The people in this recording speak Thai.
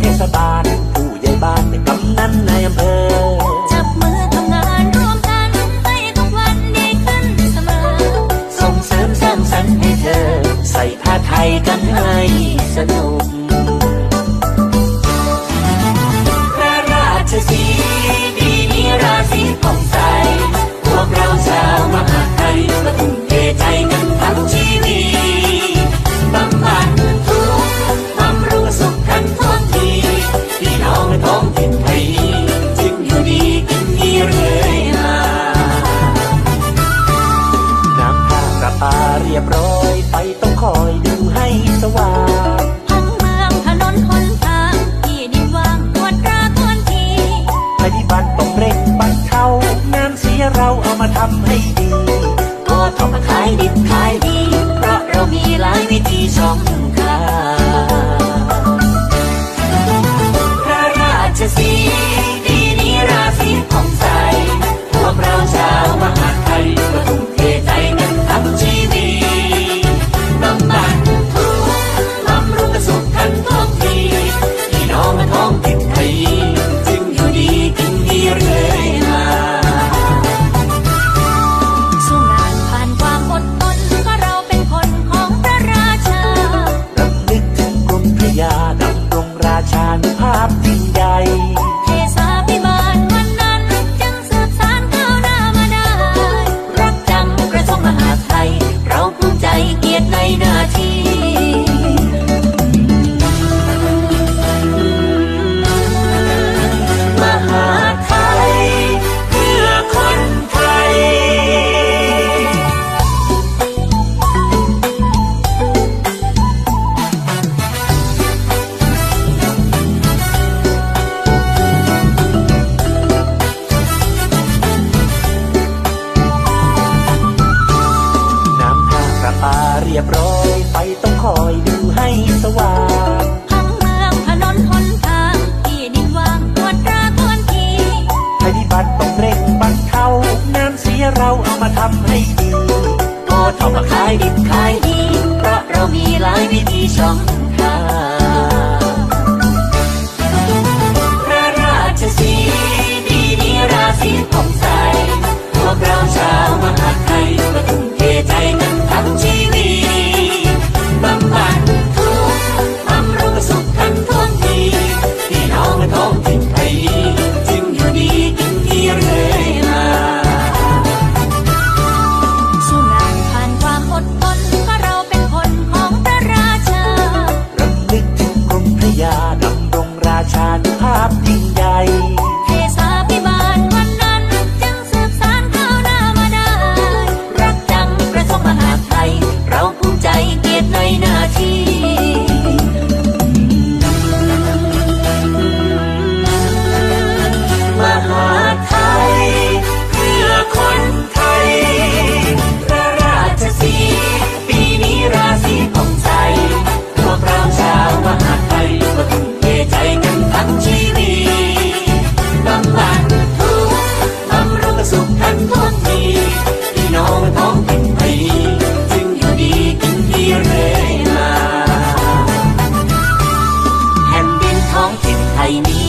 เทศบาล ผู้ใหญ่บ้านในกำนันในอำเภอ ต้องเร่งบรรเทางานเสียเราเอามาทำให้ดีพอทำขายดิบขายดี เพราะเรามีหลายวิธีช่อง รียบร้อยไปต้องคอยดูให้สว่างทั้งเมืองถนนหนทางที่ดินว่างควรราควรทีภัยพิบัติต้องเร่งบรรเทาน้ำเสียเราเอามาทำให้ดีก็ทำมาขายดิบขายดีเพราะเรามีหลายวิธีช่อง happy. I need